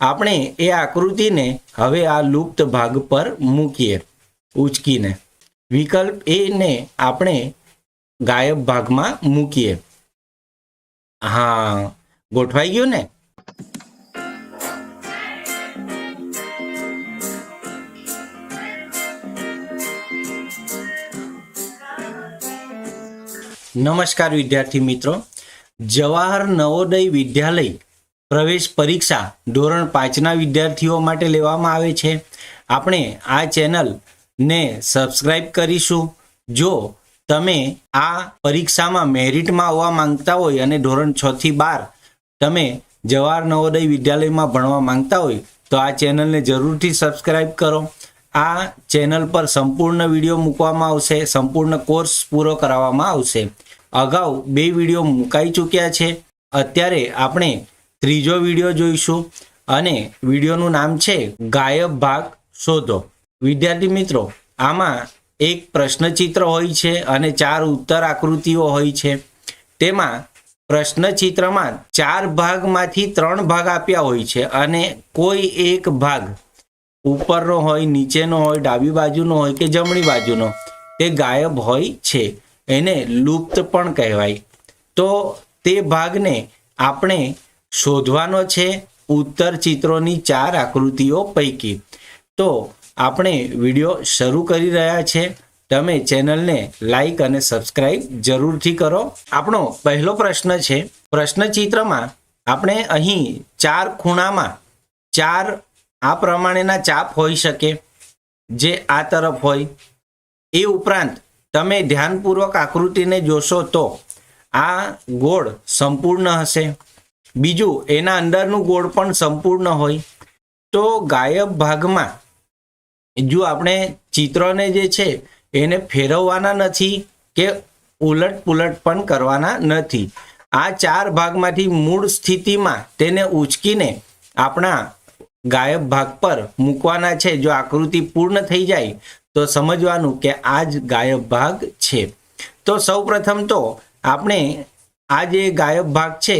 આપણે એ આકૃતિને હવે આ લુપ્ત ભાગ પર મૂકીએ, ઉચકીને. વિકલ્પ એ ને આપણે ગાયબ ભાગમાં મૂકીએ. હા, ગોઠવાઈ ગયું ને? નમસ્કાર વિદ્યાર્થી મિત્રો. જવાહર નવોદય વિદ્યાલય પ્રવેશ પરીક્ષા ધોરણ પાંચના વિદ્યાર્થીઓ માટે લેવામાં આવે છે. આપણે આ ચેનલને સબસ્ક્રાઈબ કરીશું. જો તમે આ પરીક્ષામાં મેરિટમાં આવવા માંગતા હોય અને ધોરણ છ થી બાર તમે જવાહર નવોદય વિદ્યાલયમાં ભણવા માંગતા હોય, તો આ ચેનલને જરૂરથી સબસ્ક્રાઈબ કરો. આ ચેનલ પર સંપૂર્ણ વીડિયો મૂકવામાં આવશે, સંપૂર્ણ કોર્સ પૂરો કરાવવામાં આવશે. અગાઉ બે વીડિયો મુકાઈ ચૂક્યા છે. અત્યારે આપણે ત્રીજો વીડિયો જોઈશું અને વિડીયોનું નામ છે ગાયબ ભાગ શોધો. વિદ્યાર્થી મિત્રો, આમાં એક પ્રશ્નચિત્ર હોય છે અને ચાર ઉત્તર આકૃતિઓ હોય છે. તેમાં પ્રશ્નચિત્રમાં ચાર ભાગમાંથી ત્રણ ભાગ આપ્યા હોય છે અને કોઈ એક ભાગ ઉપરનો હોય, નીચેનો હોય, ડાબી બાજુનો હોય કે જમણી બાજુનો, તે ગાયબ હોય છે. એને લુપ્ત પણ કહેવાય. તો તે ભાગને આપણે શોધવાનો છે ઉત્તર ચિત્રોની ચાર આકૃતિઓ પૈકી. તો આપણે વીડિયો શરૂ કરી રહ્યા છે. તમે ચેનલને લાઈક અને સબસ્ક્રાઈબ જરૂરથી કરો. આપણો પહેલો પ્રશ્ન છે. પ્રશ્ન ચિત્રમાં આપણે અહીં ચાર ખૂણામાં ચાર આ પ્રમાણેના ચાપ હોઈ શકે. જે આ તરફ હોય. એ ઉપરાંત તમે ધ્યાનપૂર્વક આકૃતિને જોશો તો આ ગોળ સંપૂર્ણ હશે. બીજું, એના અંદરનું ગોળ પણ સંપૂર્ણ હોય. તો ગાયબ ભાગમાં, જો આપણે ચિત્રને જે છે, એને ફેરવવાના નથી કે ઉલટ પુલટ પણ કરવાના નથી. આ ચાર ભાગમાંથી મૂળ સ્થિતિમાં તેને ઉચકીને આપણા ગાયબ ભાગ પર મૂકવાના છે. જો આકૃતિ પૂર્ણ થઈ જાય, તો સમજવાનું કે આ જ ગાયબ ભાગ છે. તો સૌપ્રથમ તો આપણે આ જે ગાયબ ભાગ છે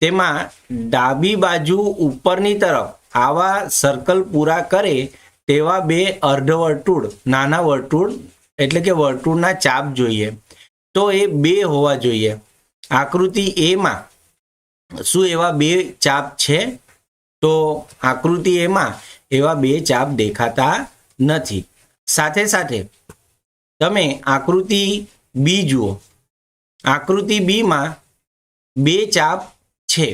તેમાં ડાબી બાજુ ઉપરની તરફ આવા સર્કલ પૂરા કરે તેવા બે અર્ધવર્તુળ, નાના વર્તુળ એટલે કે વર્તુળના ચાપ જોઈએ. તો એ બે હોવા જોઈએ. આકૃતિ એમાં શું એવા બે ચાપ છે? તો આકૃતિ એમાં એવા બે ચાપ દેખાતા નથી. સાથે સાથે તમે આકૃતિ બી જુઓ. આકૃતિ બીમાં બે ચાપ છે,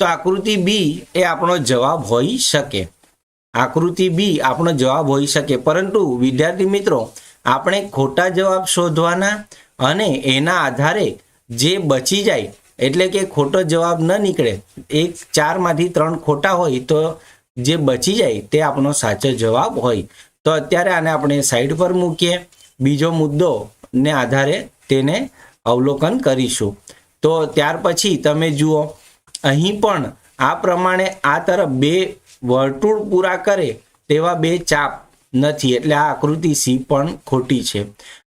તો આકૃતિ બી એ આપણો જવાબ હોઈ શકે. આકૃતિ બી આપણો જવાબ હોઈ શકે. પરંતુ વિદ્યાર્થી મિત્રો, આપણે ખોટા જવાબ શોધવાના અને એના આધારે જે બચી જાય, એટલે કે ખોટો જવાબ ન નીકળે, એક ચારમાંથી ત્રણ ખોટા હોય તો જે બચી જાય તે આપણો સાચો જવાબ હોય. તો અત્યારે આને આપણે સાઈડ પર મૂકીએ. બીજો મુદ્દો ને આધારે તેને અવલોકન કરીશું. તો ત્યાર પછી તમે જુઓ અહીં પણ આ પ્રમાણે આ તરફ બે વર્તુળ પૂરા કરે તેવા બે ચાપ નથી. એટલે આ આકૃતિ સી પણ ખોટી છે.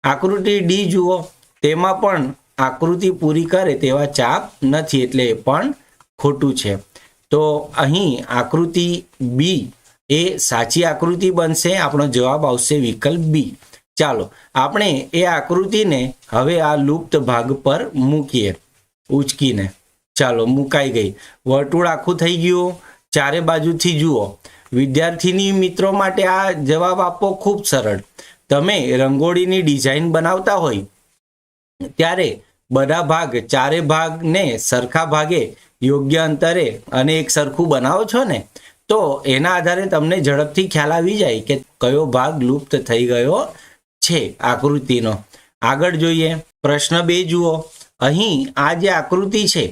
આકૃતિ ડી જુઓ, તેમાં પણ આકૃતિ પૂરી કરે તેવા ચાપ નથી એટલે એ પણ ખોટું છે. તો અહીં આકૃતિ બી એ સાચી આકૃતિ બનશે, આપણો જવાબ આવશે વિકલ્પ બી. ચાલો, આપણે એ આકૃતિને હવે આ લુપ્ત ભાગ પર મૂકીએ, ઉચકીને. ચાલો મુકાઈ ગઈ. વર્તુળ આખું થઈ ગયું. ચારે બાજુથી જુઓ. વિદ્યાર્થીની મિત્રો માટે આ જવાબ આપવો ખૂબ સરળ. તમે રંગોળીની ડિઝાઇન બનાવતા હોય, ત્યારે બધા ભાગ, ચારે ભાગને સરખા ભાગે, યોગ્ય અંતરે અને એક સરખું બનાવો છો ને, તો એના આધારે તમને ઝડપથી ખ્યાલ આવી જાય કે કયો ભાગ લુપ્ત થઈ ગયો છે આકૃતિનો. આગળ જોઈએ. પ્રશ્ન બે જુઓ. અહીં આ જે આકૃતિ છે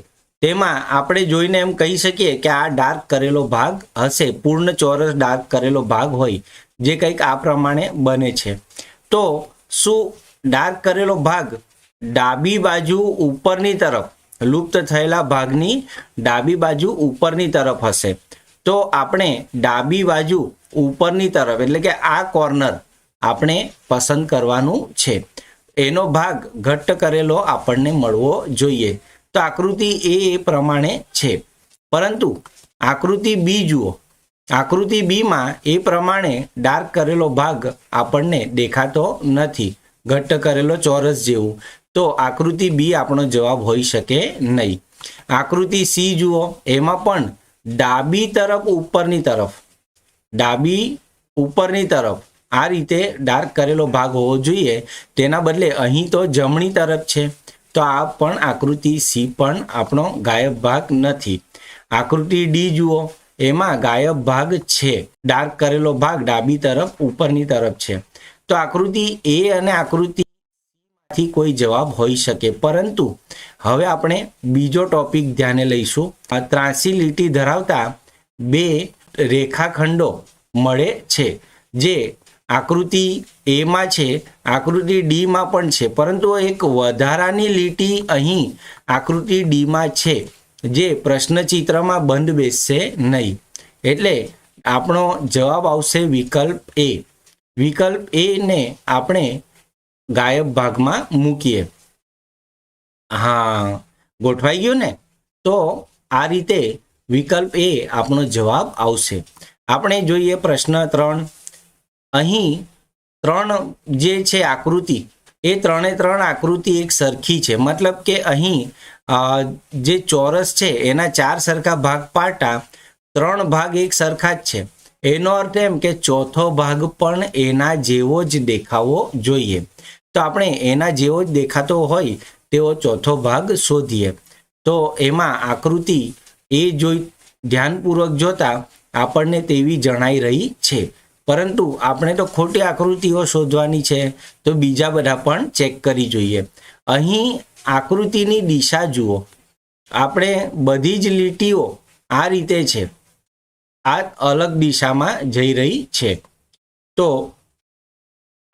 તેમાં આપણે જોઈને એમ કહી શકીએ કે આ ડાર્ક કરેલો ભાગ હશે, પૂર્ણ ચોરસ ડાર્ક કરેલો ભાગ હોય, જે કંઈક આ પ્રમાણે બને છે. તો શું ડાર્ક કરેલો ભાગ ડાબી બાજુ ઉપરની તરફ, લુપ્ત થયેલા ભાગની ડાબી બાજુ ઉપરની તરફ હશે? તો આપણે ડાબી બાજુ ઉપરની તરફ, એટલે કે આ કોર્નર આપણે પસંદ કરવાનું છે. એનો ભાગ ઘટ્ટ કરેલો આપણને મળવો જોઈએ. તો આકૃતિ એ એ પ્રમાણે છે. પરંતુ આકૃતિ બી જુઓ. આકૃતિ બીમાં એ પ્રમાણે ડાર્ક કરેલો ભાગ આપણને દેખાતો નથી. ઘટ્ટ કરેલો ચોરસ જેવું. તો આકૃતિ બી આપણો જવાબ હોઈ શકે નહીં. આકૃતિ સી જુઓ. એમાં પણ ડાબી તરફ ઉપરની તરફ. ડાબી ઉપરની તરફ આ રીતે ડાર્ક કરેલો ભાગ હોવો જોઈએ. તેના બદલે અહીં તો જમણી તરફ છે. તો આ પણ આકૃતિ સી પણ આપણો ગાયબ ભાગ નથી. આકૃતિ ડી જુઓ, એમાં ગાયબ ભાગ છે. ડાર્ક કરેલો ભાગ ડાબી તરફ, ઉપરની તરફ છે. તો આકૃતિ એ અને આકૃતિ થી કોઈ જવાબ હોઈ શકે. પરંતુ હવે આપણે બીજો ટોપિક ધ્યાને લઈશું. આ ત્રાસી લીટી ધરાવતા બે રેખાખંડો મળે છે, જે આકૃતિ એમાં છે, આકૃતિ ડીમાં પણ છે, પરંતુ એક વધારાની લીટી અહીં આકૃતિ ડીમાં છે, જે પ્રશ્નચિત્રમાં બંધ બેસશે નહીં. એટલે આપણો જવાબ આવશે વિકલ્પ એ વિકલ્પ એ ને આપણે ગાયબ ભાગમાં મૂકીએ. હા, ગોઠવાઈ ગયું ને? તો આ રીતે વિકલ્પ એ આપણો જવાબ આવશે. આપણે જોઈએ પ્રશ્ન ત્રણ. અહીં ત્રણ જે છે આકૃતિ, એ ત્રણે ત્રણ આકૃતિ એક સરખી છે. મતલબ કે અહીં જે ચોરસ છે, એના ચાર સરખા ભાગ પાડતા ત્રણ ભાગ એક સરખા જ છે. એનો અર્થ એમ કે ચોથો ભાગ પણ એના જેવો જ દેખાવો જોઈએ. તો આપણે એના જેવો જ દેખાતો હોય, તેવો ચોથો ભાગ શોધીએ. તો એમાં આકૃતિ એ જોઈ, ધ્યાનપૂર્વક જોતા આપણને તેવી જણાઈ રહી છે. પરંતુ આપણે તો ખોટી આકૃતિઓ શોધવાની છે તો બીજા બધા પણ ચેક કરી જોઈએ. અહીં આકૃતિની દિશા જુઓ. આપણે બધી જ લીટીઓ આ રીતે છે. આ અલગ દિશામાં જઈ રહી છે. તો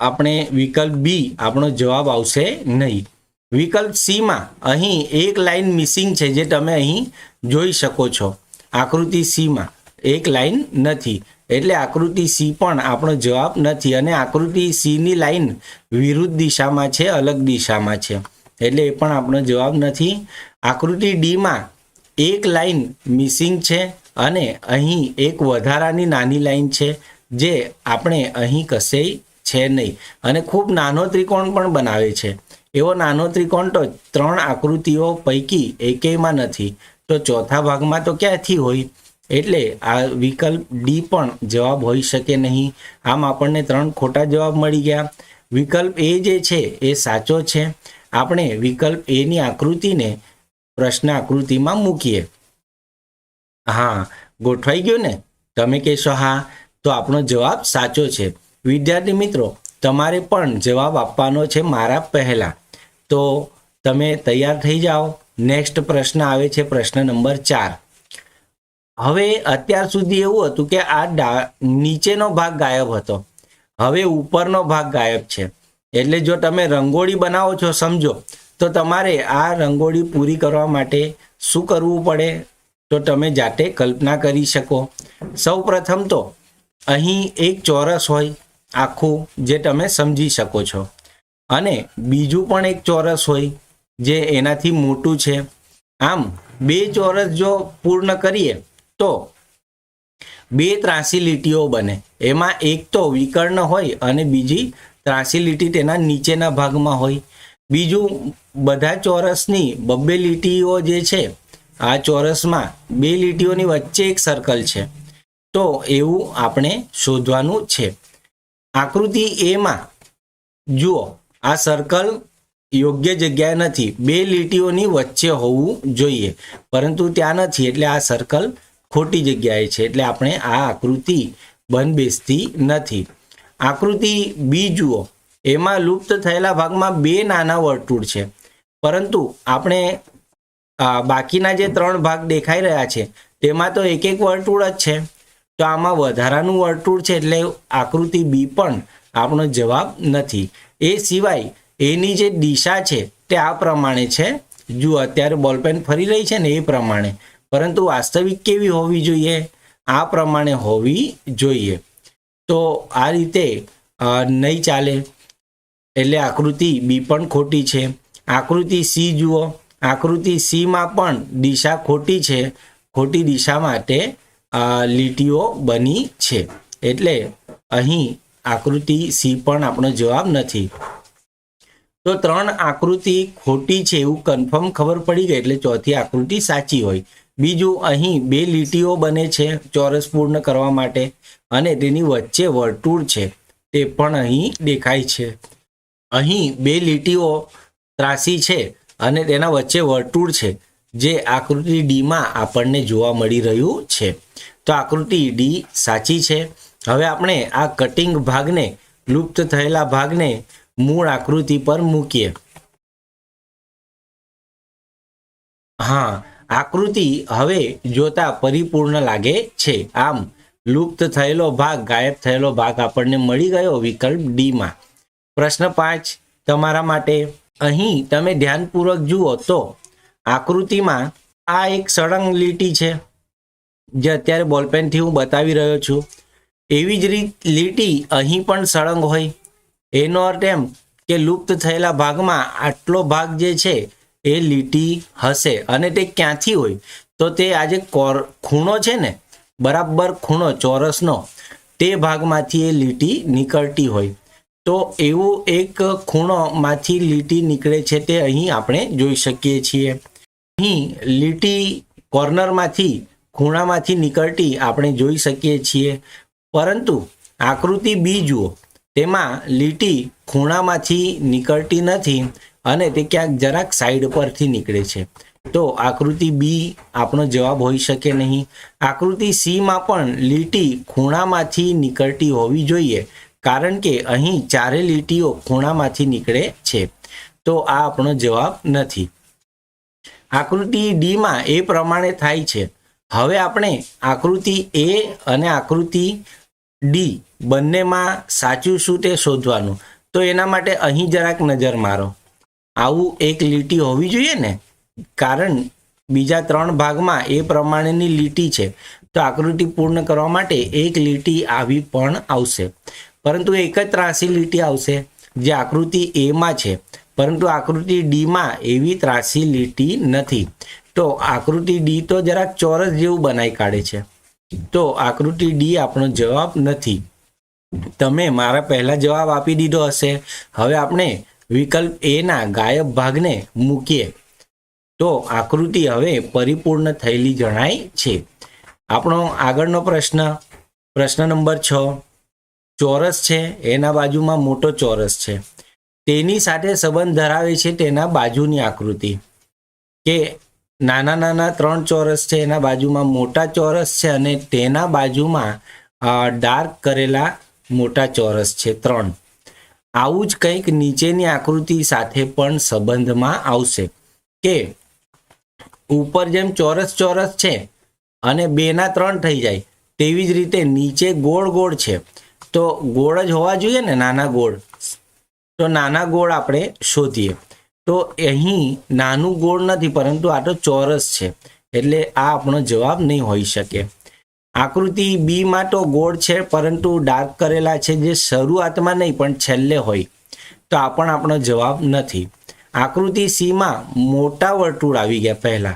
આપણે વિકલ્પ બી, આપણો જવાબ આવશે નહીં. વિકલ્પ સીમાં અહીં એક લાઈન મિસિંગ છે જે તમે અહીં જોઈ શકો છો. આકૃતિ સીમાં એક લાઈન નથી. એટલે આકૃતિ સી પણ આપણો જવાબ નથી અને આકૃતિ સીની લાઈન વિરુદ્ધ દિશામાં છે, અલગ દિશામાં છે. એટલે એ પણ આપણો જવાબ નથી. આકૃતિ ડીમાં એક લાઈન મિસિંગ છે અને અહીં એક વધારાની નાની લાઈન છે, જે આપણે અહીં કશેય છે નહીં. અને ખૂબ નાનો ત્રિકોણ પણ બનાવે છે. એવો નાનો ત્રિકોણ તો ત્રણ આકૃતિઓ પૈકી એકેયમાં નથી. તો ચોથા ભાગમાં તો ક્યાંથી હોય? એટલે આ વિકલ્પ ડી પણ જવાબ હોઈ શકે નહીં. આમ આપણને ત્રણ ખોટા જવાબ મળી ગયા. વિકલ્પ એ જે છે, એ સાચો છે. આપણે વિકલ્પ એની આકૃતિને પ્રશ્ન આકૃતિમાં મૂકીએ. હા, ગોઠવાઈ ગયું ને? તમે કહેશો, હા. તો આપણો જવાબ સાચો છે. વિદ્યાર્થી મિત્રો, તમારે પણ જવાબ આપવાનો છે મારા પહેલાં. તો તમે તૈયાર થઈ જાઓ. નેક્સ્ટ પ્રશ્ન આવે છે પ્રશ્ન નંબર ચાર. હવે અત્યાર સુધી એવું હતું કે આ નીચેનો ભાગ ગાયબ હતો. હવે ઉપરનો ભાગ ગાયબ છે. એટલે જો તમે રંગોળી બનાવો છો, સમજો, તો તમારે આ રંગોળી પૂરી કરવા માટે શું કરવું પડે? તો તમે જાતે કલ્પના કરી શકો. સૌ પ્રથમ તો અહીં એક ચોરસ હોય, આખું, જે તમે સમજી શકો છો. અને બીજું પણ એક ચોરસ હોય, જે એનાથી મોટું છે. આમ, બે ચોરસ જો પૂર્ણ કરીએ તો બે ત્રાસી લીટીઓ બને. એમાં એક તો વિકર્ણ હોય અને બીજી ત્રાસી લીટી તેના નીચેના ભાગમાં હોય. બીજું બધા ચોરસની બબ્બે લીટીઓ જે છે, આ ચોરસમાં બે લીટીઓની વચ્ચે એક સર્કલ છે. તો એવું આપણે શોધવાનું છે. આકૃતિ એમાં જુઓ, આ સર્કલ યોગ્ય જગ્યાએ નથી. બે લીટીઓની વચ્ચે હોવું જોઈએ. પરંતુ ત્યાં નથી, એટલે આ સર્કલ ખોટી જગ્યાએ છે એટલે આપણે આ આકૃતિ બંધબેસતી નથી. આકૃતિ બી જુઓ, એમાં લુપ્ત થયેલા ભાગમાં બે નાના વર્તુળ છે. પરંતુ આપણે બાકીના જે ત્રણ ભાગ દેખાઈ રહ્યા છે, તેમાં તો એક એક વર્તુળ જ છે. તો આમાં વધારાનું વર્તુળ છે એટલે આકૃતિ બી પણ આપણો જવાબ નથી. એ સિવાય એની જે દિશા છે તે આ પ્રમાણે છે. જુઓ, અત્યારે બોલપેન ફરી રહી છે ને એ પ્રમાણે. પરંતુ વાસ્તવિક કેવી હોવી જોઈએ? આ પ્રમાણે હોવી જોઈએ. તો આ રીતે નહીં ચાલે. એટલે આકૃતિ બી પણ ખોટી છે. આકૃતિ સી જુઓ. આકૃતિ સીમાં પણ દિશા ખોટી છે. ખોટી દિશા માટે લીટીઓ બની છે. એટલે અહીં આકૃતિ સી પણ આપણો જવાબ નથી. તો ત્રણ આકૃતિ ખોટી છે એવું કન્ફર્મ ખબર પડી ગઈ, એટલે ચોથી આકૃતિ સાચી હોય. બીજું અહીં બે લીટીઓ બને છે ચોરસ પૂર્ણ કરવા માટે અને તેની વચ્ચે વર્તુળ છે. તે પણ અહીં દેખાય છે. અહીં બે લીટીઓ ત્રાસી છે અને તેના વચ્ચે વર્તુળ છે, જે આકૃતિ ડીમાં આપણને જોવા મળી રહ્યું છે. તો આકૃતિ ડી સાચી છે. હવે આપણે આ કટિંગ ભાગને, લુપ્ત થયેલા ભાગને મૂળ આકૃતિ પર મૂકીએ. હા આકૃતિ હવે જોતા પરિપૂર્ણ લાગે છે. આમ, લુપ્ત થયેલો ભાગ, ગાયબ થયેલો ભાગ આપણને મળી ગયો વિકલ્પ ડીમાં પ્રશ્ન પાંચ, તમારા માટે. અહીં તમે ધ્યાનપૂર્વક જુઓ તો, આકૃતિમાં આ એક સળંગ લીટી છે. જે અત્યારે બોલપેનથી હું બતાવી રહ્યો છું. એવી જ રીત લીટી અહીં પણ સળંગ હોય. એનો અર્થ એમ કે લુપ્ત થયેલા ભાગમાં આટલો ભાગ જે છે એ લીટી હશે અને તે ક્યાંથી હોય? તો તે આજે કોર, ખૂણો છે ને, બરાબર ખૂણો, ચોરસનો, તે ભાગમાંથી એ લીટી નીકળતી હોય. તો એવું એક ખૂણોમાંથી લીટી નીકળે છે તે અહીં આપણે જોઈ શકીએ છીએ. અહીં લીટી કોર્નરમાંથી, ખૂણામાંથી નીકળતી આપણે જોઈ શકીએ છીએ. પરંતુ આકૃતિ બી જુઓ, તેમાં લીટી ખૂણામાંથી નીકળતી નથી. અને તે ક્યાંક જરાક સાઈડ પરથી નીકળે છે. તો આકૃતિ બી આપણો જવાબ હોઈ શકે નહીં. આકૃતિ સીમાં પણ લીટી ખૂણામાંથી નીકળતી હોવી જોઈએ, કારણ કે અહીં ચારે લીટીઓ ખૂણામાંથી નીકળે છે. તો આ આપણો જવાબ નથી. આકૃતિ ડીમાં એ પ્રમાણે થાય છે. હવે આપણે આકૃતિ એ અને આકૃતિ ડી બંનેમાં સાચું શું તે શોધવાનું. તો એના માટે અહીં જરાક નજર મારો. આવું એક લીટી હોવી જોઈએ ને? કારણ બીજા ત્રણ ભાગમાં એ પ્રમાણેની લીટી છે. તો આકૃતિ પૂર્ણ કરવા માટે એક લીટી આવી પણ આવશે. પરંતુ એક જ ત્રાસી લીટી આવશે, જે આકૃતિ એમાં છે. પરંતુ આકૃતિ ડીમાં એવી ત્રાસી લીટી નથી. તો આકૃતિ ડી તો જરાક ચોરસ જેવું બનાવી કાઢે છે. તો આકૃતિ ડી આપણો જવાબ નથી. તમે મારા પહેલા જવાબ આપી દીધો હશે. હવે આપણે વિકલ્પ એના ગાયબ ભાગને મૂકીએ. તો આકૃતિ હવે પરિપૂર્ણ થયેલી જણાય છે. આપણો આગળનો પ્રશ્ન પ્રશ્ન નંબર છ. ચોરસ છે, એના બાજુમાં મોટો ચોરસ છે. તેની સાથે સંબંધ ધરાવે છે તેના બાજુની આકૃતિ. કે નાના નાના ત્રણ ચોરસ છે, એના બાજુમાં મોટા ચોરસ છે અને તેના બાજુમાં ડાર્ક કરેલા મોટા ચોરસ છે ત્રણ. આવું જ કંઈક નીચેની આકૃતિ સાથે પણ સંબંધમાં આવશે કે ઉપર જેમ ચોરસ ચોરસ છે અને બેના ત્રણ થઈ જાય, તેવી જ રીતે નીચે ગોળ ગોળ છે. તો ગોળ જ હોવા જોઈએ ને નાના ગોળ? તો નાના ગોળ આપણે શોધીએ. તો અહીં નાનું ગોળ નથી, પરંતુ આ તો ચોરસ છે, એટલે આ આપણો જવાબ નહીં હોઈ શકે. આકૃતિ બીમાં તો ગોળ છે, પરંતુ ડાર્ક કરેલા છે જે શરૂઆતમાં નહીં, પણ છેલ્લે હોય. તો આ પણ આપણો જવાબ નથી. આકૃતિ સીમાં મોટા વર્તુળ આવી ગયા પહેલાં.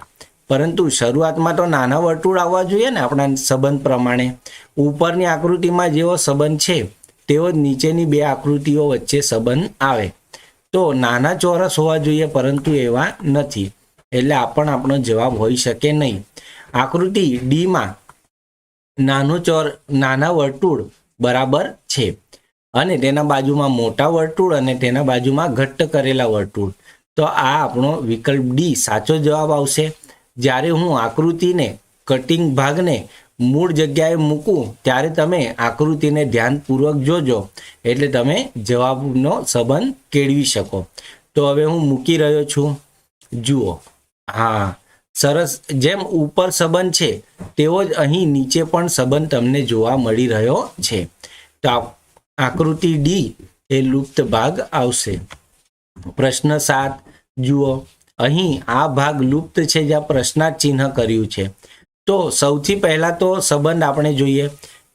પરંતુ શરૂઆતમાં તો નાના વર્તુળ આવવા જોઈએ ને આપણા સંબંધ પ્રમાણે. ઉપરની આકૃતિમાં જેવો સંબંધ છે, તેવો જ નીચેની બે આકૃતિઓ વચ્ચે સંબંધ આવે. તો નાના ચોરસ હોવા જોઈએ, પરંતુ એવા નથી. એટલે આ પણ આપણો જવાબ હોઈ શકે નહીં. આકૃતિ ડીમાં નાનું ચોર, નાના વર્તુળ બરાબર છે. અને તેના બાજુમાં મોટા વર્તુળ અને તેના બાજુમાં ઘટ્ટ કરેલા વર્તુળ. તો આ આપણો વિકલ્પ ડી સાચો જવાબ આવશે. જ્યારે હું આકૃતિને કટિંગ ભાગને મૂળ જગ્યાએ મૂકું, ત્યારે તમે આકૃતિને ધ્યાનપૂર્વક જોજો. એટલે તમે જવાબનો સંબંધ કેળવી શકો. તો હવે હું મૂકી રહ્યો છું. જુઓ. હા. સરસ, જેમ ઉપર સંબંધ છે, તેવો જ અહીં નીચે પણ સંબંધ તમને જોવા મળી રહ્યો છે. તો આકૃતિ ડી એ લુપ્ત ભાગ આવશે. પ્રશ્ન સાત, જુઓ, અહીં આ ભાગ લુપ્ત છે જ્યાં પ્રશ્નાર્થ ચિહ્ન કર્યું છે. તો સૌથી પહેલા તો સંબંધ આપણે જોઈએ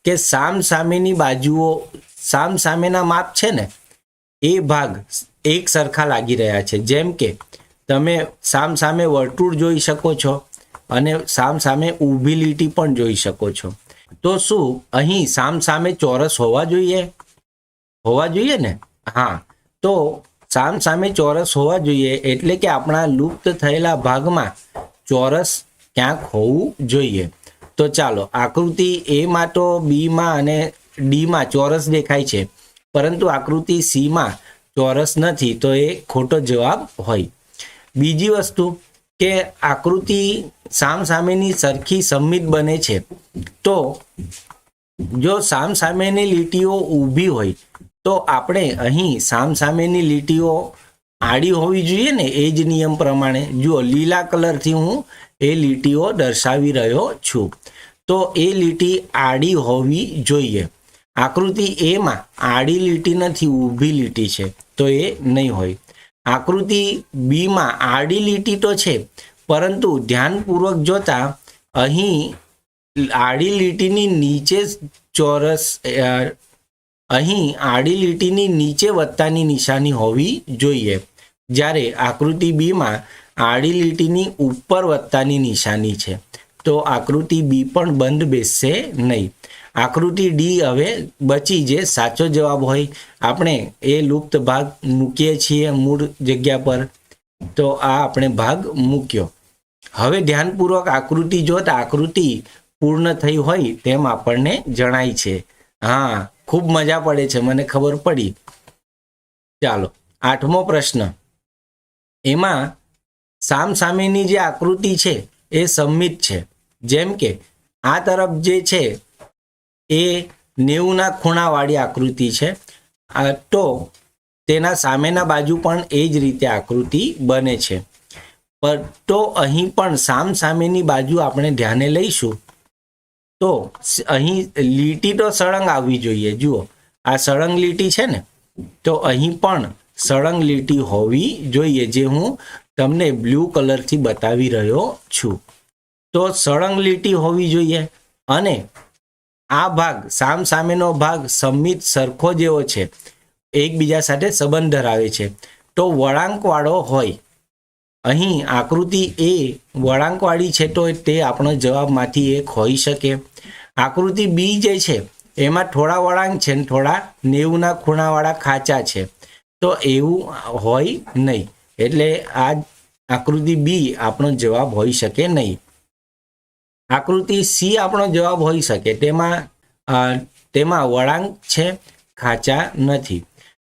કે સામ સામેની બાજુઓ સામ સામેના માપ છે ને? એ ભાગ એક સરખા લાગી રહ્યા છે. જેમ કે તમે સામ સામે વર્તુળ જોઈ શકો છો અને સામ સામે ઊભી લીટી પણ જોઈ શકો છો. તો શું અહીં સામ સામે ચોરસ હોવા જોઈએ? હોવા જોઈએ ને? હા. તો સામ સામે ચોરસ હોવા જોઈએ એટલે કે આપણા લુપ્ત થયેલા ભાગમાં ચોરસ ક્યાંક હોવું જોઈએ. તો ચાલો, આકૃતિ એમાં તો બીમાં અને ડીમાં ચોરસ દેખાય છે. પરંતુ આકૃતિ સીમાં ચોરસ નથી, તો એ ખોટો જવાબ હોય. બીજી વસ્તુ કે આકૃતિ સામ સામેની સરખી સંમિત બને છે. તો જો સામ સામેની લીટીઓ ઊભી હોય, તો આપણે અહીં સામ સામેની લીટીઓ આડી હોવી જોઈએ ને એ જ નિયમ પ્રમાણે. જુઓ, લીલા કલરથી હું એ લીટીઓ દર્શાવી રહ્યો છું. તો એ લીટી આડી હોવી જોઈએ. આકૃતિ એમાં આડી લીટી નથી, ઊભી લીટી છે. તો એ નહીં હોય. આકૃતિ બીમાં આડી લીટી તો છે, પરંતુ ધ્યાનપૂર્વક જોતા અહીં આડી લીટીની નીચે ચોરસ અહીં આડી લીટીની નીચે વત્તાની નિશાની હોવી જોઈએ. જ્યારે આકૃતિ બીમાં આડી લીટીની ઉપર વત્તાની નિશાની છે, તો આકૃતિ બી પણ બંધ બેસશે નહીં. આકૃતિ ડી હવે બચી જે સાચો જવાબ હોય. આપણે એ લુપ્ત ભાગ મૂકીએ છીએ મૂળ જગ્યા પર. તો આ આપણે ભાગ મૂક્યો. હવે ધ્યાનપૂર્વક આકૃતિ જોતા આકૃતિ પૂર્ણ થઈ હોય તેમ આપણને જણાય છે. હા, ખૂબ મજા પડે છે, મને ખબર પડી. ચાલો, આઠમો પ્રશ્ન. એમાં સામ સામેની જે આકૃતિ છે એ સંમિત છે. જેમ કે આ તરફ જે છે એ નેવુંના ખૂણાવાળી આકૃતિ છે. તો તેના સામેના બાજુ પણ એ જ રીતે આકૃતિ બને છે. પર, તો અહીં પણ સામ સામેની બાજુ આપણે ધ્યાને લઈશું. તો અહીં લીટી તો સળંગ આવવી જોઈએ. જુઓ, આ સળંગ લીટી છે ને? તો અહીં પણ સળંગ લીટી હોવી જોઈએ, જે હું તમને બ્લુ કલરથી બતાવી રહ્યો છું. તો સળંગ લીટી હોવી જોઈએ. અને આ ભાગ સામ સામેનો ભાગ સંમિત સરખો જેવો છે. એકબીજા સાથે સંબંધ ધરાવે છે. તો વળાંકવાળો હોય. અહીં આકૃતિ એ વળાંકવાળી છે તો તે આપણો જવાબમાંથી એક હોઈ શકે. આકૃતિ બી જે છે, એમાં થોડા વળાંક છે ને થોડા નેવુંના ખૂણાવાળા ખાચા છે. તો એવું હોય નહીં. એટલે આ આકૃતિ બી આપણો જવાબ હોઈ શકે નહીં. આકૃતિ સી આપણો જવાબ હોઈ શકે. તેમાં તેમાં વળાંક છે, ખાચા નથી.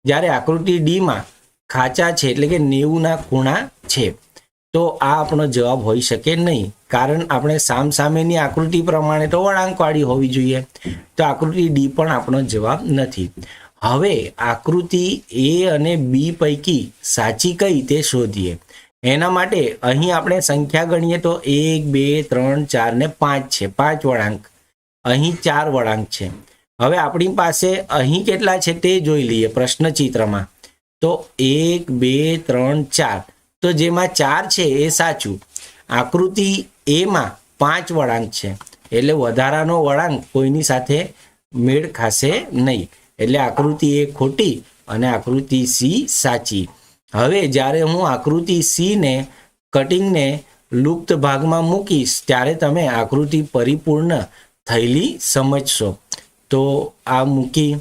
જ્યારે આકૃતિ ડીમાં ખાચા છે, એટલે કે નેવુંના ખૂણા છે, તો આ આપણો જવાબ હોઈ શકે નહીં. કારણ આપણે સામ સામેની આકૃતિ પ્રમાણે તો વળાંકવાળી હોવી જોઈએ. તો આકૃતિ ડી પણ આપણો જવાબ નથી. હવે આકૃતિ એ અને બી પૈકી સાચી કઈ તે શોધીએ. એના માટે અહીં આપણે સંખ્યા ગણીએ તો એક, બે, ત્રણ, ચાર ને પાંચ છે. પાંચ વળાંક. અહીં ચાર વળાંક છે. હવે આપણી પાસે અહીં કેટલા છે તે જોઈ લઈએ પ્રશ્નચિત્રમાં. તો એક, બે, ત્રણ, ચાર. તો જેમાં ચાર છે એ સાચું. આકૃતિ એમાં પાંચ વળાંક છે. એટલે વધારાનો વળાંક કોઈની સાથે મેળ ખાશે નહીં. એટલે આકૃતિ એ ખોટી અને આકૃતિ સી સાચી. હવે જ્યારે હું આકૃતિ સી ને કટિંગને લુપ્ત ભાગમાં મૂકીશ, ત્યારે તમે આકૃતિ પરિપૂર્ણ થયેલી સમજશો. તો આ મૂકી,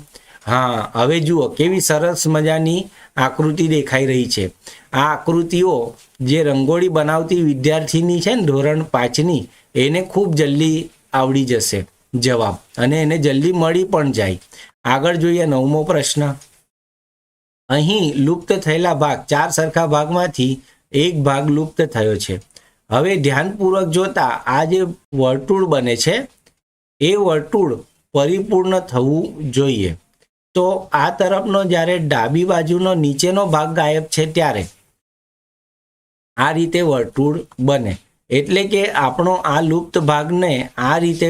હા, હવે જુઓ, કેવી સરસ મજાની આકૃતિ દેખાઈ રહી છે. આ આકૃતિઓ જે રંગોળી બનાવતી વિદ્યાર્થીની છે ને, ધોરણ પાંચની, એને ખૂબ જલ્દી આવડી જશે. જવાબ. અને એને જલ્દી મળી પણ જાય. આગળ જોઈએ નવમો પ્રશ્ન. અહીં લુપ્ત થયેલા ભાગ ચાર સરખા ભાગમાંથી એક ભાગ લુપ્ત થયો છે. હવે ધ્યાનપૂર્વક જોતા આ જે વર્તુળ બને છે, એ વર્તુળ પરિપૂર્ણ થવું જોઈએ. તો આ તરફનો જ્યારે ડાબી બાજુનો નીચેનો ભાગ ગાયબ છે ત્યારે આ રીતે વર્તુળ બને. એટલે કે આપણો આ લુપ્ત ભાગને આ રીતે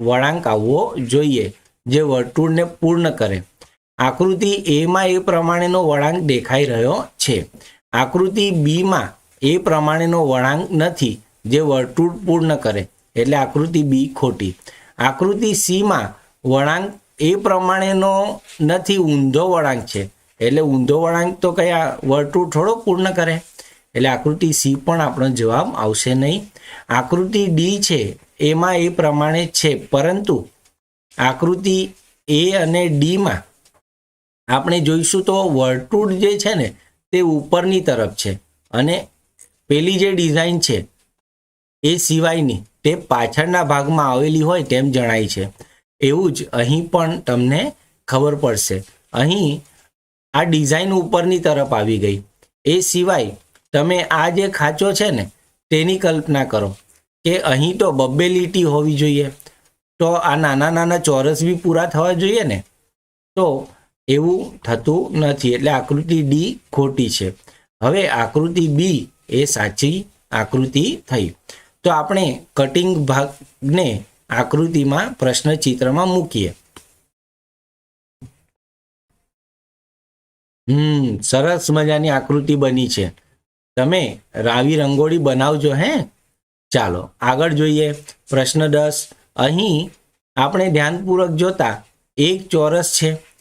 વળાંક આવવો જોઈએ, જે વર્તુળને પૂર્ણ કરે. આકૃતિ એમાં એ પ્રમાણેનો વળાંક દેખાઈ રહ્યો છે. આકૃતિ બીમાં એ પ્રમાણેનો વળાંક નથી જે વર્તુળ પૂર્ણ કરે, એટલે આકૃતિ બી ખોટી. આકૃતિ સીમાં વળાંક એ પ્રમાણેનો નથી, ઊંધો વળાંક છે. એટલે ઊંધો વળાંક તો કયા? વર્તુળ થોડો પૂર્ણ કરે. એટલે આકૃતિ સી પણ આપણો જવાબ આવશે નહીં. આકૃતિ ડી છે, એમાં એ પ્રમાણે છે, પરંતુ આકૃતિ એ અને ડીમાં આપણે જોઈશું તો વર્તુળ જે છે ને, તે ઉપરની તરફ છે. અને પેલી જે ડિઝાઇન છે, એ સિવાયની તે પાછળના ભાગમાં આવેલી હોય તેમ જણાય છે. એવું જ અહીં પણ તમને ખબર પડશે. અહીં આ ડિઝાઇન ઉપરની તરફ આવી ગઈ. એ સિવાય તમે આ જે ખાંચો છે ને, તેની કલ્પના કરો કે અહીં તો બબ્બે લીટી હોવી જોઈએ. તો આ નાના નાના ચોરસ બી પૂરા થવા જોઈએ ને. તો એવું થતું નથી. એટલે આકૃતિ ડી ખોટી છે. હવે આકૃતિ બી એ સાચી આકૃતિ થઈ. તો આપણે કટિંગ ભાગને આકૃતિમાં પ્રશ્ન ચિત્રમાં મૂકીએ. હમ, સરસ મજાની આકૃતિ બની છે. તમે રાવી રંગોળી બનાવજો હે. ચાલો, આગળ જોઈએ. પ્રશ્ન દસ. અહીં આપણે ધ્યાનપૂર્વક જોતા એક ચોરસ છે.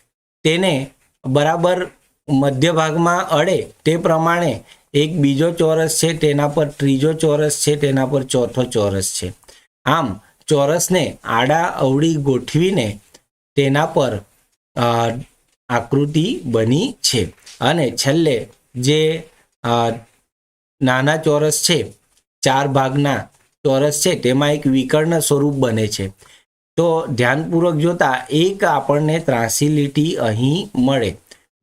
તેને બરાબર મધ્ય ભાગમાં અડે તે પ્રમાણે એક બીજો ચોરસ છે તેના પર ત્રીજો ચોરસ છે તેના પર ચોથો ચોરસ છે. આમ ચોરસને આડા અવળી ગોઠવીને તેના પર આકૃતિ બની છે. અને છેલ્લે જે નાના ચોરસ છે, ચાર ભાગના ચોરસ છે, તેમાં એક વિકર્ણ સ્વરૂપ બને છે. તો ધ્યાનપૂર્વક જોતા એક આપણને ત્રાસી લીટી અહીં મળે,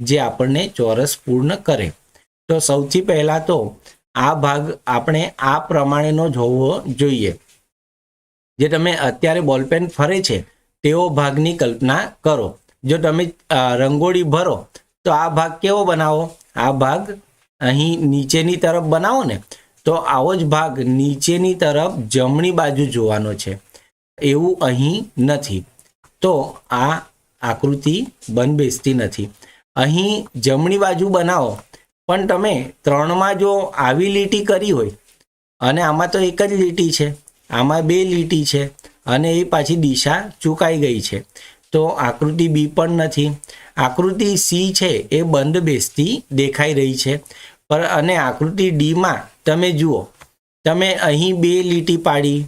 જે આપણને ચોરસ પૂર્ણ કરે. તો સૌથી પહેલા તો આ ભાગ આપણે આ પ્રમાણેનો જોવો જોઈએ. જે તમે અત્યારે બોલપેન ફરે છે તેવો ભાગની કલ્પના કરો. જો તમે રંગોળી ભરો, તો આ ભાગ કેવો બનાવો? આ ભાગ અહીં નીચેની તરફ બનાવો ને, તો આવો જ ભાગ નીચેની તરફ જમણી બાજુ જોવાનો છે. એવું અહીં નથી. તો આ આકૃતિ બંધબેસતી નથી. અહીં જમણી બાજુ બનાવો. પણ તમે ત્રણમાં જો આવી લીટી કરી હોય, અને આમાં તો એક જ લીટી છે, આમાં બે લીટી છે, અને એ પાછી દિશા ચૂકાઈ ગઈ છે. તો આકૃતિ બી પણ નથી. આકૃતિ સી છે એ બંધ બેસતી દેખાઈ રહી છે. પર અને આકૃતિ ડીમાં તમે જુઓ, તમે અહીં બે લીટી પાડી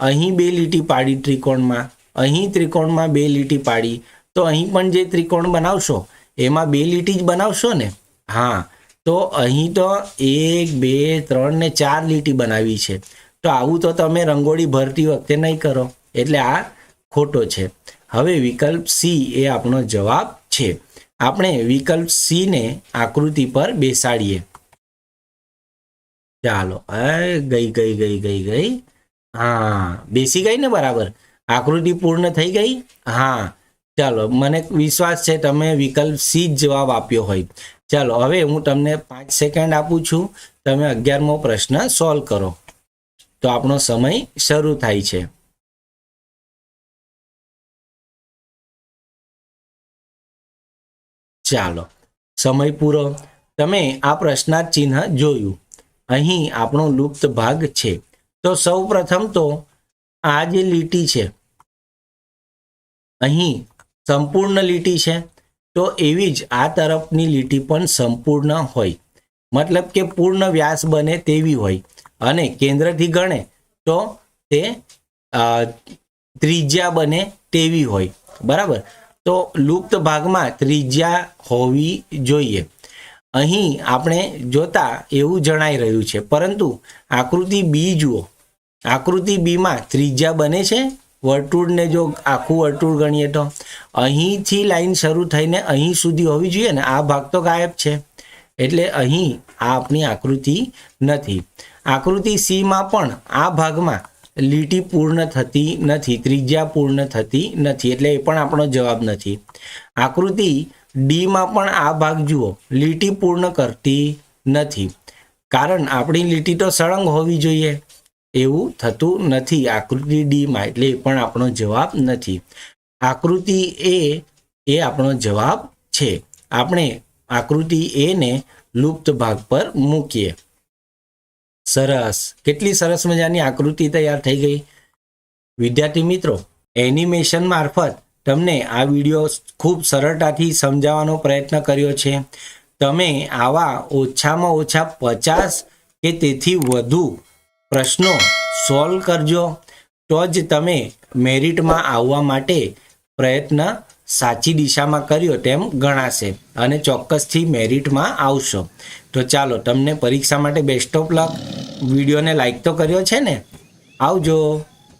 અહીં બે લીટી પાડી ત્રિકોણમાં, અહીં ત્રિકોણમાં બે લીટી પાડી. તો અહીં પણ જે ત્રિકોણ બનાવશો, એમાં બે લીટી જ બનાવશો ને? હા. તો અહીં તો એક, બે, ત્રણ ને ચાર લીટી બનાવી છે. તો આવું તો તમે રંગોળી ભરતી વખતે નહીં કરો. એટલે આ ખોટો છે. હવે વિકલ્પ સી એ આપણો જવાબ છે. આપણે વિકલ્પ સી ને આકૃતિ પર બેસાડીએ. ચાલો ગઈ ગઈ ગઈ ગઈ ગઈ. હા, બેસી ગઈ ને બરાબર? આકૃતિ પૂર્ણ થઈ ગઈ? હા. ચાલો, મને વિશ્વાસ છે તમે વિકલ્પ સી જ જવાબ આપ્યો હોય. ચાલો, હવે હું તમને પાંચ સેકન્ડ આપું છું. તમે અગિયારમો પ્રશ્ન સોલ્વ કરો. તો આપણો સમય શરૂ થાય છે. ચાલો, સમય પૂરો. તમે આ પ્રશ્નાર્થ ચિહ્ન જોયું. અહીં આપણો લુપ્ત ભાગ છે. તો સૌ પ્રથમ તો આ જે લીટી છે, અહીં સંપૂર્ણ લીટી છે, તો એવી જ આ તરફની લીટી પણ સંપૂર્ણ હોય. મતલબ કે પૂર્ણ વ્યાસ બને તેવી હોય. અને કેન્દ્રથી ગણે તો તે ત્રિજ્યા બને તેવી હોય. બરાબર? તો લુપ્ત ભાગમાં ત્રિજ્યા હોવી જોઈએ. અહીં આપણે જોતા એવું જણાઈ રહ્યું છે. પરંતુ આકૃતિ બી જુઓ. આકૃતિ બીમાં ત્રિજ્યા બને છે. વર્તુળને જો આખું વર્તુળ ગણીએ તો. અહીંથી લાઈન શરૂ થઈને અહીં સુધી હોવી જોઈએ ને, આ ભાગ તો ગાયબ છે. એટલે અહીં આ આપણી આકૃતિ નથી. આકૃતિ સીમાં પણ આ ભાગમાં લીટી પૂર્ણ થતી નથી, ત્રિજ્યા પૂર્ણ થતી નથી, એટલે એ પણ આપણો જવાબ નથી. આકૃતિ ડીમાં પણ આ ભાગ જુઓ, લીટી પૂર્ણ કરતી નથી. કારણ આપણી લીટી તો સળંગ હોવી જોઈએ. એવું થતું નથી આકૃતિ ડીમાં એટલે એ પણ આપણો જવાબ નથી. આકૃતિ એ એ આપણો જવાબ છે. આપણે આકૃતિ એને લુપ્ત ભાગ પર મૂકીએ. સરસ. કેટલી સરસ મજાની આકૃતિ તૈયાર થઈ ગઈ. વિદ્યાર્થી મિત્રો એનિમેશન મારફત તમને આ વીડિયો ખૂબ સરળતાથી સમજાવવાનો પ્રયત્ન કર્યો છે. તમે આવા ઓછામાં ઓછા પચાસ કે તેથી વધુ પ્રશ્નો સોલ્વ કરજો. તો જ તમે મેરિટમાં આવવા માટે પ્રયત્ન સાચી દિશામાં કર્યો તેમ ગણાશે અને ચોક્કસથી મેરિટમાં આવશો. તો ચાલો, તમને પરીક્ષા માટે બેસ્ટ ઓફ લક વિડીયોને લાઈક તો કર્યો છે ને? આવજો.